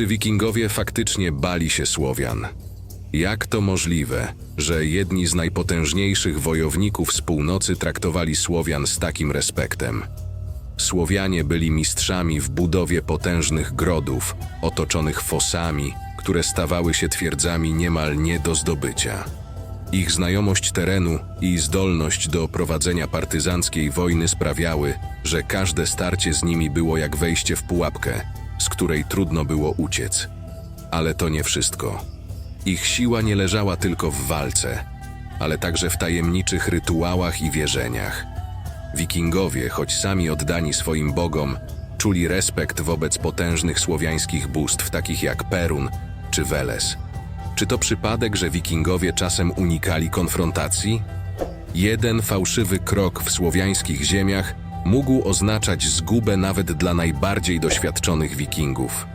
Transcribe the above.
Czy wikingowie faktycznie bali się Słowian? Jak to możliwe, że jedni z najpotężniejszych wojowników z północy traktowali Słowian z takim respektem? Słowianie byli mistrzami w budowie potężnych grodów, otoczonych fosami, które stawały się twierdzami niemal nie do zdobycia. Ich znajomość terenu i zdolność do prowadzenia partyzanckiej wojny sprawiały, że każde starcie z nimi było jak wejście w pułapkę, z której trudno było uciec. Ale to nie wszystko. Ich siła nie leżała tylko w walce, ale także w tajemniczych rytuałach i wierzeniach. Wikingowie, choć sami oddani swoim bogom, czuli respekt wobec potężnych słowiańskich bóstw, takich jak Perun czy Weles. Czy to przypadek, że wikingowie czasem unikali konfrontacji? Jeden fałszywy krok w słowiańskich ziemiach mógł oznaczać zgubę nawet dla najbardziej doświadczonych wikingów.